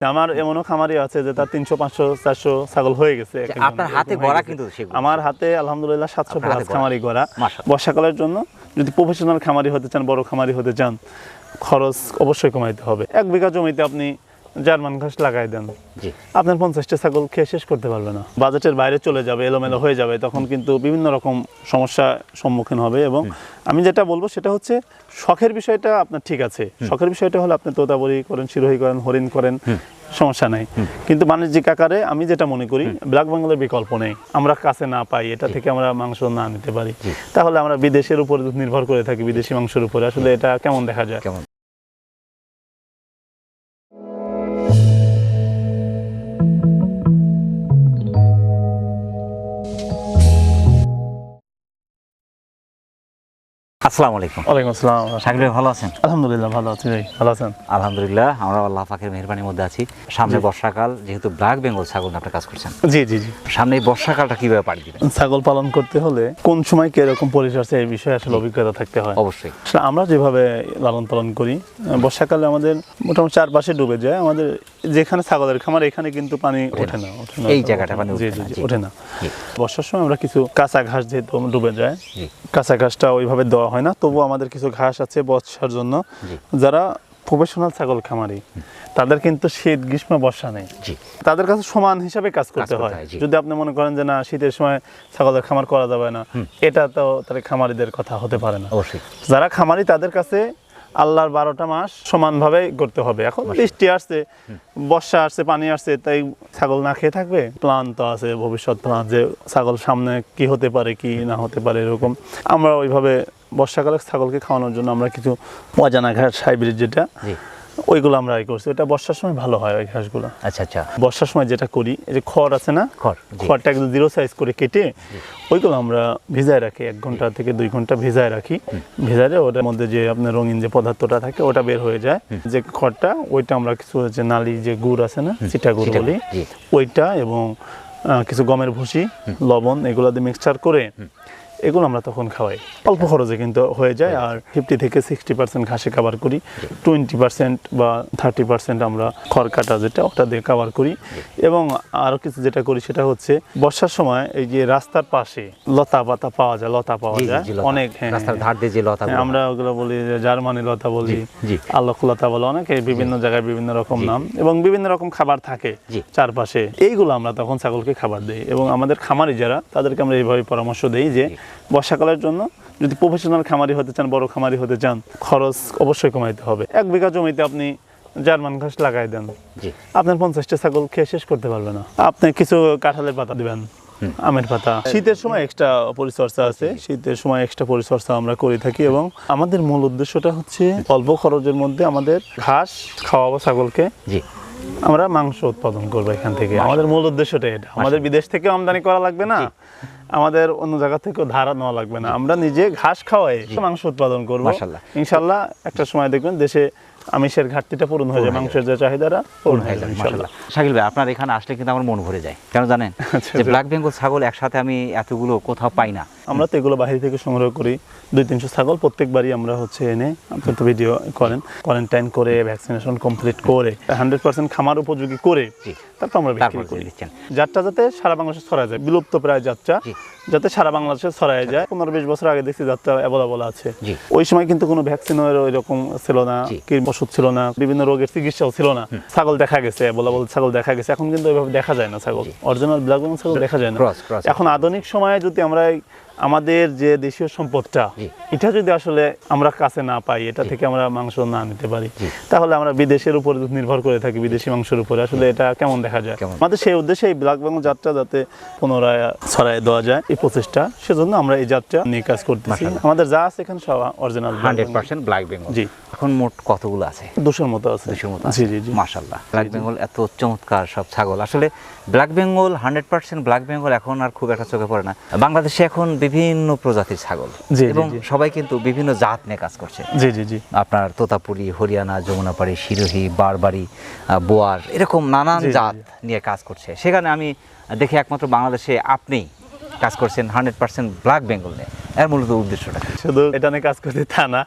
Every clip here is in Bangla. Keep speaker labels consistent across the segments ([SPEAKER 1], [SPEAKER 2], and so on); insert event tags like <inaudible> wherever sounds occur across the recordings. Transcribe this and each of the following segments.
[SPEAKER 1] আমার এমনও খামারি আছে যে তার তিনশো পাঁচশো চারশো ছাগল হয়ে গেছে
[SPEAKER 2] আপনার হাতে গড়া কিন্তু
[SPEAKER 1] আমার হাতে আলহামদুলিল্লাহ সাতশো প্লাস খামারি গড়া। বর্ষাকালের জন্য যদি প্রফেশনাল খামারি হতে চান বড় খামারি হতে চান খরচ অবশ্যই কমাইতে হবে। এক বিঘা জমিতে আপনি জার্মান ঘাস লাগাই দেন। আপনার পঞ্চাশটা ছাগল খেয়ে শেষ করতে পারবে না। বাজেটের বাইরে চলে যাবে এলোমেলো হয়ে যাবে তখন কিন্তু বিভিন্ন রকম সমস্যা সম্মুখীন হবে এবং আমি যেটা বলব সেটা হচ্ছে শখের বিষয়টা আপনার ঠিক আছে। শখের বিষয়টা হলো আপনি তোতাবরি করেন শিরোহী করেন হরিণ করেন সমস্যা নাই। কিন্তু বাণিজ্যিক আকারে আমি যেটা মনে করি ব্ল্যাক বেঙ্গলের বিকল্প নেই। আমরা কাছে না পাই এটা থেকে আমরা মাংস না নিতে পারি। তাহলে আমরা বিদেশের উপর নির্ভর করে থাকি বিদেশি মাংসের উপরে। আসলে এটা কেমন দেখা যায়?
[SPEAKER 2] আসসালামু আলাইকুম।
[SPEAKER 1] ওয়ালাইকুম আসসালাম।
[SPEAKER 2] শাকিল ভাই ভালো আছেন?
[SPEAKER 1] আলহামদুলিল্লাহ ভালো আছি ভাই। ভালো আছেন?
[SPEAKER 2] আলহামদুলিল্লাহ আমরা আল্লাহ পাকের মেহরবানির মধ্যে আছি। সামনে বর্ষাকাল যেহেতু ব্ল্যাক বেঙ্গল ছাগল আপনি কাজ করছেন।
[SPEAKER 1] জি জি জি।
[SPEAKER 2] সামনে এই বর্ষাকালটা কীভাবে পাড়ি দিবেন?
[SPEAKER 1] ছাগল পালন করতে হলে কোন সময় কীরকম পরিচর্যা এই বিষয়ে আসলে অভিজ্ঞতা থাকতে হয়।
[SPEAKER 2] অবশ্যই।
[SPEAKER 1] আমরা যেভাবে লালন পালন করি বর্ষাকালে আমাদের মোটামুটি চারপাশে ডুবে যায়। আমাদের যেখানে ছাগলের খামার এখানে কিন্তু পানি ওঠে না। ওঠে না
[SPEAKER 2] এই জায়গাটা পানি
[SPEAKER 1] জি জি। ওঠে না। বর্ষার সময় আমরা কিছু কাঁচা ঘাস যেহেতু ডুবে যায় কাঁচা ঘাসটা ওইভাবে দেওয়া হয় না। তবু আমাদের কিছু ঘাস আছে বর্ষার জন্য। যারা প্রফেশনাল ছাগল খামারি তাদের কিন্তু শীত গ্রীষ্ম বর্ষা নেই। তাদের কাছে সমান হিসাবে কাজ করতে হয়। যদি আপনি মনে করেন যে না শীতের সময় ছাগলের খামার করা যাবে না এটা তো তাদের খামারিদের কথা হতে পারে না।
[SPEAKER 2] অবশ্যই।
[SPEAKER 1] যারা খামারি তাদের কাছে আল্লাহর বারোটা মাস সমানভাবে করতে হবে। এখন বৃষ্টি আসছে বর্ষা আসছে পানি আসছে তাই ছাগল না খেয়ে থাকবে? প্ল্যান তো আছে ভবিষ্যৎ প্লান যে ছাগল সামনে কি হতে পারে কি না হতে পারে এরকম। আমরা ওইভাবে বর্ষাকালে ছাগলকে খাওয়ানোর জন্য আমরা কিছু অজানা ঘাট হাইব্রিড যেটা ওইগুলো আমরা ই করছি। ওটা বর্ষার সময় ভালো হয় ওই ঘাসগুলো।
[SPEAKER 2] আচ্ছা আচ্ছা।
[SPEAKER 1] বর্ষার সময় যেটা করি এই যে খড় আছে না?
[SPEAKER 2] খড়
[SPEAKER 1] খড়টা একদম জিরো সাইজ করে কেটে ওইগুলো আমরা ভিজায় রাখি। এক ঘণ্টা থেকে দুই ঘণ্টা ভিজায় রাখি। ভিজালে ওটার মধ্যে যে আপনার রঙিন যে পদার্থটা থাকে ওটা বের হয়ে যায়। যে খড়টা ওইটা আমরা কিছু যে নালি যে গুড় আছে না চিটা গুড় বলি। ওইটা এবং কিছু গমের ভুসি লবণ এগুলো দিয়ে মিক্সচার করে এগুলো আমরা তখন খাওয়াই। অল্প খরচে কিন্তু হয়ে যায় আর ফিফটি থেকে সিক্সটি পার্সেন্ট ঘাসে কাভার করি। টোয়েন্টি পার্সেন্ট বা থার্টি পার্সেন্ট আমরা খড় কাটা যেটা ওটা দিয়ে কাভার করি। এবং আরও কিছু যেটা করি সেটা হচ্ছে বর্ষার সময় এই যে রাস্তার পাশে লতা পাতা পাওয়া যায় লতা পাওয়া যায়। অনেক হ্যাঁ,
[SPEAKER 2] রাস্তার। ধার দিয়ে যে লতা
[SPEAKER 1] হ্যাঁ, আমরা ওগুলো বলি জার্মানি লতা বলি। আলোক লতা বলে অনেকে বিভিন্ন জায়গায় বিভিন্ন রকম নাম। এবং বিভিন্ন রকম খাবার থাকে চারপাশে। এইগুলো আমরা তখন ছাগলকে খাবার দিই। এবং আমাদের খামারি যারা তাদেরকে আমরা এইভাবে পরামর্শ দিই যে বর্ষাকালের জন্য যদি প্রফেশনাল খামারি হতে চান বড় খামারি হতে চান খরচ অবশ্যই কমাইতে হবে। এক বিঘা জমিতে আপনি জার্মান ঘাস লাগাই দেন। আপনার পঞ্চাশটা ছাগল খেয়ে শেষ করতে পারবে না। আপনি কিছু কাঁঠালের পাতা দিবেন আমের পাতা। শীতের সময় এক্সট্রা পরিচর্যা আছে। শীতের সময় এক্সট্রা পরিচর্যা আমরা করে থাকি এবং আমাদের মূল উদ্দেশ্যটা হচ্ছে অল্প খরচের মধ্যে আমাদের ঘাস খাওয়াবো ছাগলকে।
[SPEAKER 2] জি।
[SPEAKER 1] আমরা মাংস উৎপাদন করব এখান থেকে। আমাদের মূল উদ্দেশ্যটা এটা। আমাদের বিদেশ থেকে আমদানি করা লাগবে না। আমাদের অন্য জায়গা থেকে ধারা নেওয়া লাগবে না। আমরা নিজে ঘাস খাওয়াই মাংস উৎপাদন করব।
[SPEAKER 2] মাশাআল্লাহ।
[SPEAKER 1] ইনশাল্লাহ একটা সময় দেখবেন দেশে আমিষের ঘাটতিটা পূরণ হয়ে যায় মাংসের যে চাহিদাটা পূরণ হয়ে যাবে ইনশাল্লাহ
[SPEAKER 2] মাশাআল্লাহ। শাকিল ভাই আপনার এখানে আসলে কিন্তু আমার মন ভরে যায়। কেন জানেন? <laughs>
[SPEAKER 1] আচ্ছা,
[SPEAKER 2] যে ব্ল্যাক বেঙ্গল ছাগল একসাথে আমি এতগুলো কোথাও পাই না।
[SPEAKER 1] আমরা তো এগুলো বাহির থেকে সংগ্রহ করি। দুই তিনশো ছাগল প্রত্যেকবারই আমরা হচ্ছে এনে আপনি তো ভিডিও করেন। কোয়ারেন্টাইন করে ভ্যাকসিনেশন কমপ্লিট করে হান্ড্রেড পার্সেন্ট খামার উপযোগী করে তারপর আমরা বিক্রি করি।
[SPEAKER 2] দিচ্ছেন।
[SPEAKER 1] যাত্রা যাতে সারা বাংলাদেশে ছড়ায় যায় বিলুপ্ত প্রায় যাত্রা যাতে সারা বাংলাদেশে ছড়ায় যায়। পনেরো বিশ বছর আগে দেখছি যাত্রা অ্যাভেলেবল আছে। ওই সময় কিন্তু কোনো ভ্যাকসিনের ওই রকম ছিল না কি ওষুধ ছিল না বিভিন্ন রোগের চিকিৎসাও ছিল না। ছাগল দেখা গেছে অ্যাভেলেবল ছাগল দেখা গেছে। এখন কিন্তু ওইভাবে দেখা যায় না ছাগল। অরিজিনাল ব্ল্যাক ছাগল দেখা যায় না। এখন আধুনিক সময়ে যদি আমরা আমাদের যে দেশীয় সম্পদটা এটা যদি আসলে আমরা কাছে না পাই এটা থেকে আমরা মাংস না নিতে পারি। তাহলে আমরা বিদেশের উপর নির্ভর করে থাকি বিদেশি মাংসের উপরে। আসলে এটা কেমন দেখা যায়? আমাদের সেই উদ্দেশ্যে এই ব্ল্যাক বেঙ্গল যাত্রা যাতে পুনরায় ছড়াই দেওয়া যায় এই প্রচেষ্টা। সেজন্য আমরা এই যাত্রা নিয়ে কাজ করতেছি। আমাদের যা আছে এখানে সব original
[SPEAKER 2] hundred percent black Bengal.
[SPEAKER 1] জি।
[SPEAKER 2] এখন মোট কতগুলো আছে?
[SPEAKER 1] দুশোর মতো আছে।
[SPEAKER 2] দুশোর মতো
[SPEAKER 1] জি জি জি।
[SPEAKER 2] মাশাল্লাহ ব্ল্যাক বেঙ্গল এত চমৎকার সব ছাগল। আসলে black Bengal hundred percent black Bengal এখন আর খুব একটা চোখে পড়ে না। বাংলাদেশে এখন বিভিন্ন প্রজাতির ছাগল। এবং সবাই কিন্তু বিভিন্ন জাত নিয়ে কাজ করছে।
[SPEAKER 1] জি জি জি।
[SPEAKER 2] আপনার তোতাপুরি হরিয়ানা যমুনাপাড়ি শিরোহী বারবারি বোয়ার এরকম নানান জাত নিয়ে কাজ করছে। সেখানে আমি দেখি একমাত্র বাংলাদেশে আপনি কাজ করছেন হান্ড্রেড পার্সেন্ট ব্ল্যাক বেঙ্গল নিয়ে। এর মূলত উদ্দেশ্যটা।
[SPEAKER 1] শুধু এটা নিয়ে কাজ করতে তা না।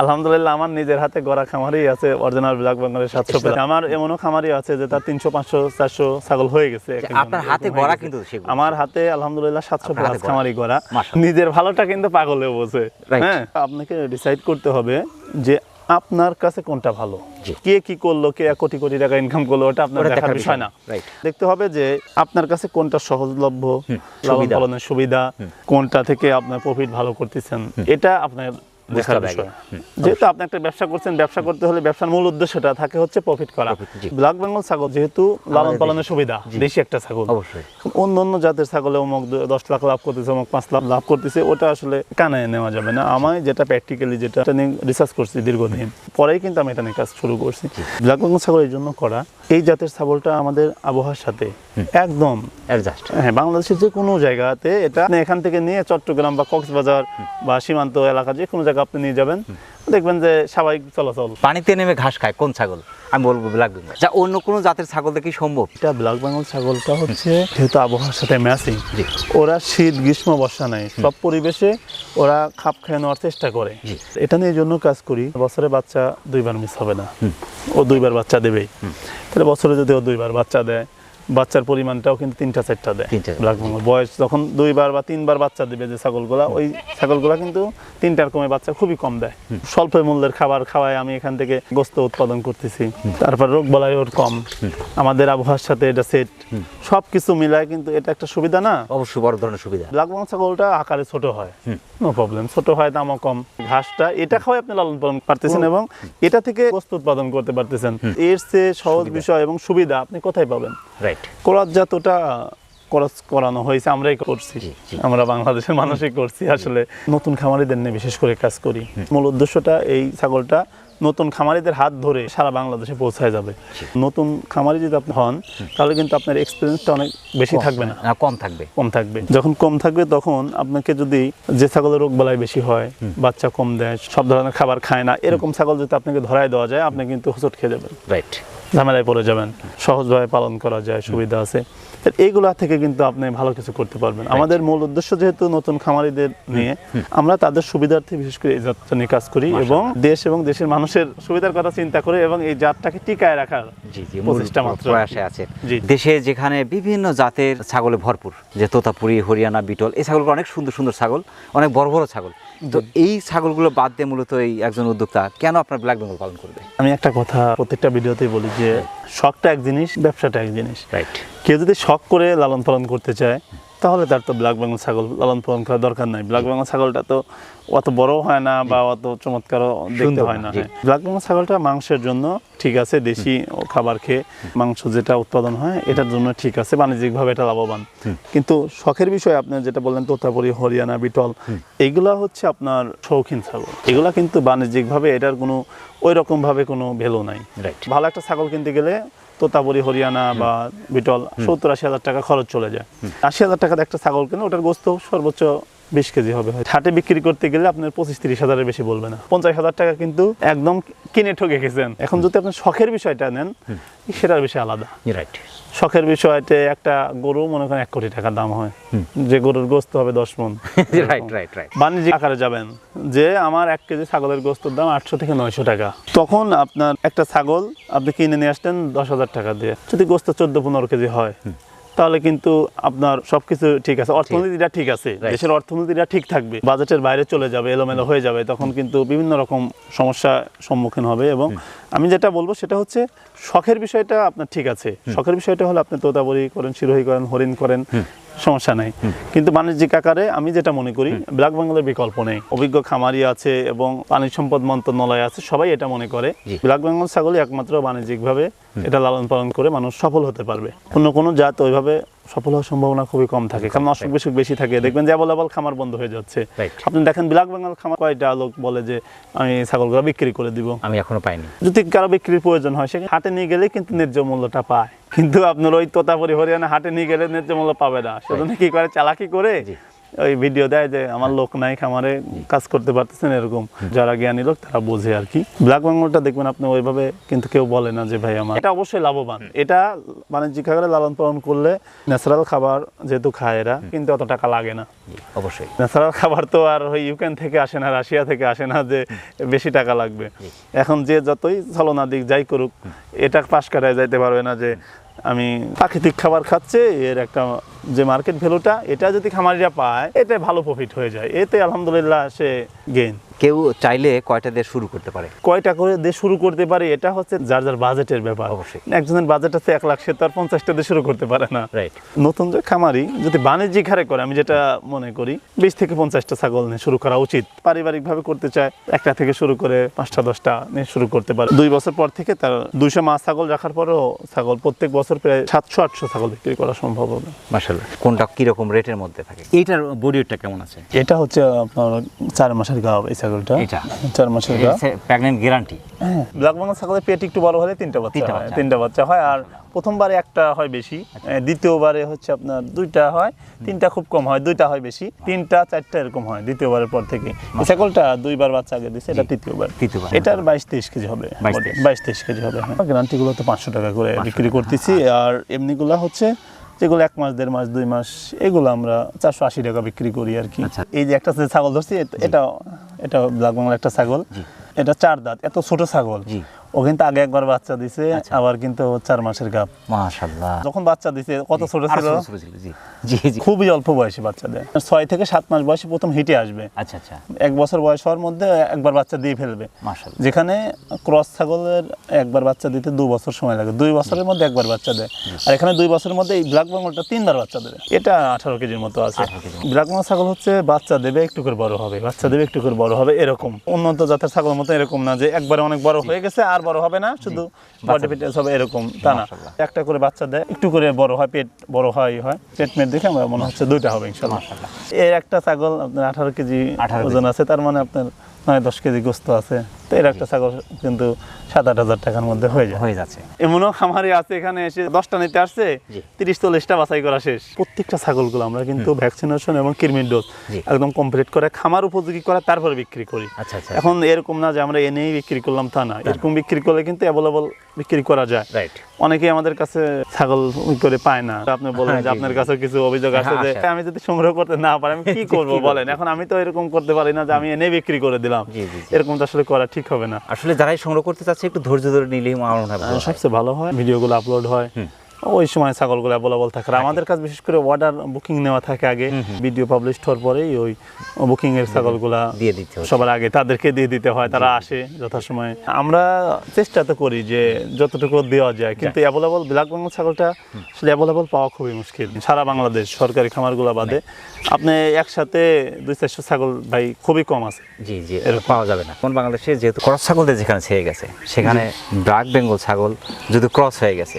[SPEAKER 1] আলহামদুলিল্লাহ আমার নিজের হাতে গড়া খামারই আছে অরিজিনাল ব্ল্যাক বেঙ্গলের সাতশো আমার এমনও খামারই আছে যে তার তিনশো পাঁচশো চারশো ছাগল হয়ে গেছে।
[SPEAKER 2] আপনার হাতে গড়া কিন্তু
[SPEAKER 1] আমার হাতে আলহামদুলিল্লাহ সাতশো প্লাস খামারই গড়া। নিজের ভালোটা কিন্তু পাগলে বোঝে। হ্যাঁ আপনাকে ডিসাইড করতে হবে যে আপনার কাছে কোনটা ভালো? কে কি করল কে কোটি কোটি টাকা ইনকাম করল ওটা আপনার দেখার বিষয় না। দেখতে হবে যে আপনার কাছে কোনটা সহজলভ্য পালনের সুবিধা কোনটা থেকে আপনার প্রফিট ভালো করতেছেন এটা আপনার দেখার বিষয়। যেহেতু আপনি একটা ব্যবসা করছেন ব্যবসা করতে হলে ব্যবসার মূল উদ্দেশ্যটা থাকে হচ্ছে প্রফিট করা। ব্ল্যাক বেঙ্গল ছাগল যেহেতু লালন পালনের সুবিধা দেশি একটা ছাগল।
[SPEAKER 2] অবশ্যই।
[SPEAKER 1] অন্য অন্য জাতের ছাগলে অমুক দশ লাখ লাভ করতেছে অমুক পাঁচ লাখ লাভ করতেছে ওটা আসলে কানায় নেওয়া যাবে না। আমি যেটা প্র্যাকটিক্যালি যেটা নিয়ে রিসার্চ করছি দীর্ঘদিন পরেই কিন্তু আমি এটা নিয়ে কাজ শুরু করছি। ব্ল্যাক বেঙ্গল ছাগল এই জন্য করা এই জাতের ছাগলটা আমাদের আবহাওয়ার সাথে একদম।
[SPEAKER 2] অ্যাডজাস্ট
[SPEAKER 1] হ্যাঁ বাংলাদেশের যে কোনো জায়গাতে এটা এখান থেকে নিয়ে চট্টগ্রাম বা কক্সবাজার বা সীমান্ত এলাকা যে কোনো জায়গা আপনি নিয়ে যাবেন। দেখবেন যে স্বাভাবিক চলাচল।
[SPEAKER 2] পানিতে নেমে ঘাস খায় কোন ছাগল? আমি বলব ব্ল্যাক বেঙ্গল যা অন্য কোনো জাতের ছাগল দেখি সম্ভব?
[SPEAKER 1] এটা ব্ল্যাক বেঙ্গল ছাগলটা হচ্ছে যেহেতু আবহাওয়ার সাথে ম্যাচিং ওরা শীত গ্রীষ্ম বর্ষা নাই। সব পরিবেশে ওরা খাপ খেয়ে নেওয়ার চেষ্টা করে। এটা নিয়ে জন্য কাজ করি বছরে বাচ্চা দুইবার মিস হবে না। ও দুইবার বাচ্চা দেবেই। তাহলে বছরে যদি ও দুইবার বাচ্চা দেয় বাচ্চার পরিমাণটাও কিন্তু তিনটা চারটা দেয়। ব্ল্যাক বেঙ্গল বয়স যখন দুইবার বা তিনবার বাচ্চা দিবে যে ছাগলগুলা ওই ছাগলগুলা কিন্তু তিনটার কমে বাচ্চা খুবই কম দেয়। স্বল্প মূল্যের খাবার খাওয়ায় আমি এখান থেকে গোস্ত উৎপাদন করতেছি। তারপর রোগ বালাই ওর কম। আমাদের আবহাওয়ার সাথে এটা সেট সব কিছু মিলায় কিন্তু এটা একটা সুবিধা না?
[SPEAKER 2] অবশ্যই বড় ধরনের সুবিধা।
[SPEAKER 1] ব্ল্যাক বেঙ্গল ছাগলটা আকারে ছোট হয়। No problem. ছোট হয় দামও কম। ঘাসটা এটা খাওয়াই আপনি লালন পালন পারতেছেন এবং এটা থেকে গোস্ত উৎপাদন করতে পারতেছেন। এর চেয়ে সহজ বিষয় এবং সুবিধা আপনি কোথায় পাবেন?
[SPEAKER 2] রাইট
[SPEAKER 1] কোরাত জাত ওটা খরচ করানো হয়েছে আমরাই করছি। আমরা বাংলাদেশের মানুষই করছি আসলে নতুন খামারিদের নিয়ে বিশেষ করে কাজ করি। মূল উদ্দেশ্যটা এই ছাগলটা নতুন খামারিদের হাত ধরে সারা বাংলাদেশে পৌঁছায় যাবে। নতুন খামারি যদি আপনি হন তাহলে কিন্তু আপনার এক্সপিরিয়েন্সটা অনেক বেশি থাকবে না।
[SPEAKER 2] কম থাকবে।
[SPEAKER 1] কম থাকবে। যখন কম থাকবে তখন আপনাকে যদি যে ছাগলের রোগ বালাই বেশি হয় বাচ্চা কম দেয় সব ধরনের খাবার খায় না এরকম ছাগল যদি আপনাকে ধরায় দেওয়া যায় আপনি কিন্তু হোঁচট খেয়ে যাবেন।
[SPEAKER 2] রাইট
[SPEAKER 1] ঝামেলায় পড়ে যাবেন। সহজভাবে পালন করা যায় সুবিধা আছে। এইগুলা থেকে কিন্তু আপনি ভালো কিছু করতে পারবেন। আমাদের মূল উদ্দেশ্য যেহেতু নতুন খামারিদের নিয়ে আমরা তাদের সুবিধার্থে বিশেষ করে এই জাতটা নিয়ে কাজ করি এবং দেশ এবং দেশের মানুষের সুবিধার কথা চিন্তা করে এবং এই জাতটাকে টিকায় রাখার প্রচেষ্টা মাত্র।
[SPEAKER 2] প্রয়াসে আছে। দেশে যেখানে বিভিন্ন জাতের ছাগলে ভরপুর যে তোতাপুরি হরিয়ানা বিটল এই ছাগলগুলো অনেক সুন্দর সুন্দর ছাগল অনেক বড় বড় ছাগল। তো এই ছাগলগুলো বাদ দিয়ে মূলত এই একজন উদ্যোক্তা কেন আপনার ব্ল্যাক বেঙ্গল পালন করবে?
[SPEAKER 1] আমি একটা কথা প্রত্যেকটা ভিডিওতেই বলি যে শখটা এক জিনিস ব্যবসাটা এক জিনিস।
[SPEAKER 2] রাইট
[SPEAKER 1] কেউ যদি শখ করে লালন পালন করতে চায় তাহলে তার তো ব্ল্যাক বেঙ্গল ছাগল লালন পালন করার দরকার নাই। ব্ল্যাক বেঙ্গল ছাগলটা তো অত বড় হয় না বা অত চমৎকার দেখতে হয় না ব্ল্যাক বেঙ্গল ছাগলটা মাংসের জন্য ঠিক আছে দেশি খাবার খেয়ে মাংস যেটা উৎপাদন হয় এটার জন্য ঠিক আছে বাণিজ্যিকভাবে এটা লাভবান। কিন্তু শখের বিষয়ে আপনি যেটা বললেন তোতাপুরি হরিয়ানা বিটল এগুলা হচ্ছে আপনার শৌখিন ছাগল। এগুলা কিন্তু বাণিজ্যিকভাবে এটার কোনো ওই রকম ভাবে কোনো ভ্যালু নাই।
[SPEAKER 2] রাইট
[SPEAKER 1] ভালো একটা ছাগল কিনতে গেলে তোতাপুরি হরিয়ানা বা বিটল সত্তর আশি হাজার টাকা খরচ চলে যায়। আশি হাজার টাকার একটা ছাগল কিনে ওটার গোস্ত সর্বোচ্চ বিশ কেজি হবে হাটে বিক্রি করতে গেলে আপনার পঁচিশ তিরিশ হাজারের বেশি বলবে না। পঞ্চাশ হাজার টাকা কিন্তু একদম কিনে ঠকে গেছেন। এখন যদি আপনি শখের বিষয়টা নেন সেটার বিষয় আলাদা।
[SPEAKER 2] রাইট
[SPEAKER 1] শখের বিষয়তে একটা গরু মনে করেন এক কোটি টাকা দাম হয়। যে গরুর গোস্ত হবে দশ মন।
[SPEAKER 2] রাইট রাইট রাইট
[SPEAKER 1] বাণিজ্যিক আকারে যাবেন। যে আমার এক কেজি ছাগলের গোস্তর দাম আটশো থেকে নয়শো টাকা। তখন আপনার একটা ছাগল আপনি কিনে নিয়ে আসতেন দশ হাজার টাকা দিয়ে। যদি গোস্ত চোদ্দ পনেরো কেজি হয় তাহলে কিন্তু আপনার সবকিছু ঠিক আছে। অর্থনীতিটা ঠিক আছে। দেশের অর্থনীতিটা ঠিক থাকবে। বাজেটের বাইরে চলে যাবে এলোমেলো হয়ে যাবে তখন কিন্তু বিভিন্ন রকম সমস্যা সম্মুখীন হবে এবং আমি যেটা বলব সেটা হচ্ছে শখের বিষয়টা আপনার ঠিক আছে। শখের বিষয়টা হলো আপনি তোতাবরি করেন শিরোহী করেন হরিণ করেন। সমস্যা নাই। কিন্তু বাণিজ্যিক আকারে আমি যেটা মনে করি ব্ল্যাক বেঙ্গলের বিকল্প নেই। অভিজ্ঞ খামারি আছে এবং পানি সম্পদ মন্ত্রণালয় আছে সবাই এটা মনে করে। ব্ল্যাক বেঙ্গল ছাগলই একমাত্র বাণিজ্যিকভাবে এটা লালন পালন করে মানুষ সফল হতে পারবে। অন্য কোনো জাত ওইভাবে সফল হওয়ার সম্ভাবনা খুবই কম থাকে কারণ অসুখ বিসুখ বেশি থাকে। দেখবেন যে অ্যাভেলেবল খামার বন্ধ হয়ে যাচ্ছে। আপনি দেখেন ব্ল্যাক বেঙ্গল খামার কয়টা লোক বলে যে আমি ছাগলগুলো বিক্রি করে দিব।
[SPEAKER 2] আমি এখনও পাইনি।
[SPEAKER 1] যদি কারও বিক্রির প্রয়োজন হয় সে হাটে নিয়ে গেলে কিন্তু ন্যায্য মূল্যটা পায়। কিন্তু আপনার ওই তোতাপুরি হরিয়ানা হাটে নিয়ে গেলে ন্যায্য মূল্য পাবে না সেজন্য কি করে চালাকি করে। ওই ভিডিও দেয় যে আমার লোক নাই খামারে কাজ করতে পারতেছেন এরকম। যারা জ্ঞানী লোক তারা বোঝে আর কি। ব্ল্যাক বেঙ্গলটা দেখবেন আপনি ওইভাবে কিন্তু কেউ বলে না যে ভাই আমার এটা অবশ্যই লাভবান। এটা বাণিজ্যিক আকারে লালন পালন করলে ন্যাচারাল খাবার যেহেতু খায় এরা কিন্তু অত টাকা লাগে না।
[SPEAKER 2] অবশ্যই।
[SPEAKER 1] ন্যাচারাল খাবার তো আর ওই ইউক্রেন থেকে আসে না রাশিয়া থেকে আসে না যে বেশি টাকা লাগবে। এখন যে যতই ছলনা দিক যাই করুক এটা পাশ কাটায় যাইতে পারবে না যে আমি প্রাকৃতিক খাবার খাচ্ছে, এর একটা যে মার্কেট ভ্যালুটা এটা যদি খামারিরা পায় এটা ভালো প্রফিট হয়ে যায়। এতে আলহামদুলিল্লাহ সে গেইন
[SPEAKER 2] কেউ চাইলে কয়টা দিয়ে শুরু করতে পারে?
[SPEAKER 1] কয়টা করে দিয়ে শুরু করতে পারে এটা হচ্ছে যার যার বাজেটের ব্যাপার।
[SPEAKER 2] অবশ্যই।
[SPEAKER 1] একজনের বাজেট আছে এক লাখ সে তার পঞ্চাশটা দিয়ে শুরু করতে পারে না।
[SPEAKER 2] রাইট
[SPEAKER 1] নতুন যে খামারি যদি বাণিজ্যিক হারে করে আমি যেটা মনে করি বিশ থেকে পঞ্চাশটা ছাগল নিয়ে শুরু করা উচিত। পারিবারিক ভাবে করতে চায় একটা থেকে শুরু করে পাঁচটা দশটা নিয়ে শুরু করতে পারে। দুই বছর পর থেকে তার দুইশো মাস ছাগল রাখার পরেও ছাগল প্রত্যেক বছর প্রায় সাতশো আটশো ছাগল বিক্রি করা সম্ভব হবে।
[SPEAKER 2] মাশাল্লাহ কোনটা কীরকম রেটের মধ্যে থাকে? এইটার বডি কেমন আছে?
[SPEAKER 1] এটা হচ্ছে আপনার চার মাসের গাব এই ছাগলটা?
[SPEAKER 2] এটা?
[SPEAKER 1] চার মাসের গাব
[SPEAKER 2] প্রেগনেন্ট গ্যারান্টি
[SPEAKER 1] ব্ল্যাক বাংলা ছাগলের পেট একটু বড় হলে তিনটা বাচ্চা হয় তিনটা বাচ্চা হয় আর প্রথমবারে একটা হয় বেশি দ্বিতীয়বারে হচ্ছে আপনার দুইটা হয় তিনটা খুব কম হয় দুইটা হয় বেশি তিনটা চারটা এরকম হয় দ্বিতীয়বারের পর থেকে। ছাগলটা দুইবার বাচ্চা আগে দিছে এটা তৃতীয়বার।
[SPEAKER 2] তৃতীয়বার।
[SPEAKER 1] এটার বাইশ তেইশ কেজি হবে।
[SPEAKER 2] 22 23
[SPEAKER 1] বাইশ তেইশ কেজি হবে গ্যারান্টি গুলো তো পাঁচশো টাকা করে বিক্রি করতেছি আর এমনিগুলা হচ্ছে যেগুলো এক মাস দেড় মাস দুই মাস এগুলো আমরা চারশো আশি টাকা বিক্রি করি আর কি।
[SPEAKER 2] আচ্ছা।
[SPEAKER 1] এই যে একটা ছাগল ধরছি এটা এটা ব্ল্যাক বাংলার একটা ছাগল। এটা চার দাঁত এত ছোট ছাগল। ও কিন্তু আগে একবার বাচ্চা দিছে
[SPEAKER 2] আচ্ছা।
[SPEAKER 1] আবার কিন্তু চার মাসের গাপ
[SPEAKER 2] মাশাল্লাহ
[SPEAKER 1] যখন বাচ্চা দিছে কত ছোট ছিল?
[SPEAKER 2] জি। জি
[SPEAKER 1] খুবই অল্প বয়সী বাচ্চা দেয়। ছয় থেকে সাত মাস বয়সে প্রথম হিটে আসবে।
[SPEAKER 2] আচ্ছা আচ্ছা।
[SPEAKER 1] এক বছর বয়স হওয়ার মধ্যে একবার বাচ্চা দিয়ে ফেলবে। যেখানে ক্রস ছাগলের একবার বাচ্চা দিতে দু বছর সময় লাগে। দুই বছরের মধ্যে একবার বাচ্চা দেয়। আর এখানে দুই বছরের মধ্যে এই ব্ল্যাক বেঙ্গলটা তিনবার বাচ্চা দেবে। এটা আঠারো কেজির মতো আছে। ব্ল্যাক বেঙ্গল ছাগল হচ্ছে বাচ্চা দেবে একটু করে বড় হবে। বাচ্চা দেবে একটু করে বড় হবে এরকম। উন্নত জাতের ছাগল মতো এরকম না যে একবারে অনেক বড় হয়ে গেছে আর বড় হবে না শুধু বডি ফিটনেস হবে এরকম তা না। একটা করে বাচ্চা দেয় একটু করে বড় হয় পেট বড় হয় হয়। পেট মেট দেখে আমার মনে হচ্ছে দুইটা হবে ইনশাল্লাহ। এর একটা ছাগল আপনার আঠারো কেজি
[SPEAKER 2] 18
[SPEAKER 1] ওজন আছে তার মানে আপনার নয় দশ কেজি গোস্ত আছে। তো এর একটা ছাগল কিন্তু সাত আট হাজার টাকার মধ্যে হয়ে যায়।
[SPEAKER 2] হয়ে যাচ্ছে।
[SPEAKER 1] এমনও খামারি আছে এখানে এসে দশটা নিতে আসছে তিরিশ চল্লিশটা বাছাই করা শেষ। প্রত্যেকটা ছাগলগুলো আমরা কিন্তু ভ্যাকসিনেশন এবং কৃমির ডোজ একদম কমপ্লিট করে খামার উপযোগী করে তারপরে বিক্রি করি।
[SPEAKER 2] আচ্ছা আচ্ছা
[SPEAKER 1] এখন এরকম না যে আমরা এনেই বিক্রি করলাম তা না। এরকম বিক্রি করলে কিন্তু অ্যাভেলেবল বিক্রি করা যায়।
[SPEAKER 2] রাইট
[SPEAKER 1] অনেকেই আমাদের কাছে ছাগল করে পায় না। আপনি বলেন
[SPEAKER 2] হ্যাঁ,
[SPEAKER 1] যে আপনার কাছে কিছু অভিযোগ আছে যে
[SPEAKER 2] আচ্ছা।
[SPEAKER 1] আমি যদি সংগ্রহ করতে না পারি আমি কি <laughs> করব বলেন? এখন আমি তো এরকম করতে পারি না যে আমি এনে বিক্রি করে দিলাম। এরকম তো আসলে করা ঠিক হবে না।
[SPEAKER 2] আসলে যারাই সংগ্রহ করতে চাচ্ছে একটু ধৈর্য ধরে নিলেই আমার মনে হয় ভালো হয়।
[SPEAKER 1] সবচেয়ে ভালো হয় ভিডিওগুলো আপলোড হয়। ওই সময় ছাগলগুলো অ্যাভেলেবল থাকে। আমাদের কাছে বিশেষ করে অর্ডার বুকিং নেওয়া থাকে আগে ভিডিও পাবলিশ হওয়ার পরেই ওই বুকিং এর ছাগলগুলা
[SPEAKER 2] দিয়ে দিতে।
[SPEAKER 1] সবার আগে তাদেরকে দিয়ে দিতে হয় তারা আসে যথাসময়ে। আমরা চেষ্টা তো করি যে যতটুকু দেওয়া যায় কিন্তু অ্যাভেলেবল ব্ল্যাক বেঙ্গল ছাগলটা আসলে অ্যাভেলেবল পাওয়া খুবই মুশকিল। সারা বাংলাদেশ সরকারি খামারগুলো বাদে আপনি একসাথে দুই চারশো ছাগল ভাই খুবই কম আছে।
[SPEAKER 2] জি জি এরকম পাওয়া যাবে না। কোন বাংলাদেশে যেহেতু ক্রস ছাগলদের যেখানে ছেয়ে গেছে সেখানে ব্ল্যাক বেঙ্গল ছাগল যদি ক্রস হয়ে গেছে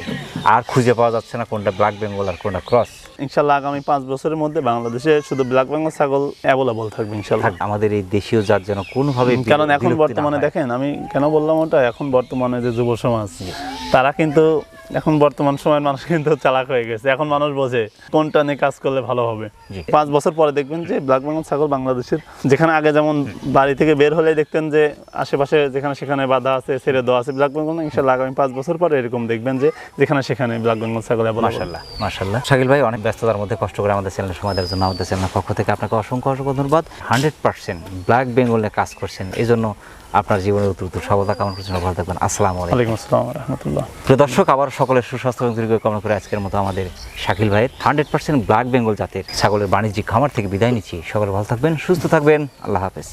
[SPEAKER 2] আর খুঁজে পাওয়া যাচ্ছে না কোনটা ব্ল্যাক বেঙ্গল আর কোনটা ক্রস
[SPEAKER 1] ইনশাল্লাহ আগামী পাঁচ বছরের মধ্যে বাংলাদেশে শুধু ব্ল্যাক বেঙ্গল ছাগল অ্যাভেলেবল থাকবে ইনশাল্লাহ।
[SPEAKER 2] আমাদের এই দেশীয় জাত যেন কোনোভাবে
[SPEAKER 1] কারণ এখন বর্তমানে দেখেন আমি কেন বললাম ওটা? এখন বর্তমানে যে যুব সমাজ তারা কিন্তু এখন বর্তমান সময়ের মানুষ কিন্তু চালাক হয়ে গেছে। এখন মানুষ বোঝে কোনটা নিয়ে কাজ করলে ভালো হবে। পাঁচ বছর পরে দেখবেন যে ব্ল্যাক বেঙ্গল ছাগল বাংলাদেশের যেখানে আগে যেমন বাড়ি থেকে বের হলে দেখতেন যে আশেপাশে যেখানে সেখানে বাধা আছে ছেড়ে দেওয়া আছে ব্ল্যাক বেঙ্গল ইনশাল্লাহ আগামী পাঁচ বছর পরে এরকম দেখবেন যে যেখানে সেখানে ব্ল্যাক বেঙ্গল ছাগল।
[SPEAKER 2] মাশাল্লাহ মাশাল্লাহ শাকিল ভাই অনেক ব্যস্ততার মধ্যে কষ্ট করে আমাদের চ্যানেল সময় দেওয়ার জন্য আমাদের চ্যানেলের পক্ষ থেকে আপনাকে অসংখ্য অসংখ্য ধন্যবাদ। হান্ড্রেড পার্সেন্ট ব্ল্যাক বেঙ্গল কাজ করছেন এই জন্য আপনার জীবনের উত্তর উত্তর সফলতা কামনা করছেন ভালো থাকবেন। আসসালামু আলাইকুম।
[SPEAKER 1] আসসালাম রহমতুল্লাহ।
[SPEAKER 2] প্রিয় দর্শক আবার সকলের সুস্বাস্থ্য এবং দীর্ঘ কামনা করে আজকের মতো আমাদের শাকিল ভাইয়ের হান্ড্রেড পার্সেন্ট ব্ল্যাক বেঙ্গল জাতের ছাগলের বাণিজ্যিক খামার থেকে বিদায় নিচ্ছি। সকলে ভালো থাকবেন, সুস্থ থাকবেন। আল্লাহ হাফেজ।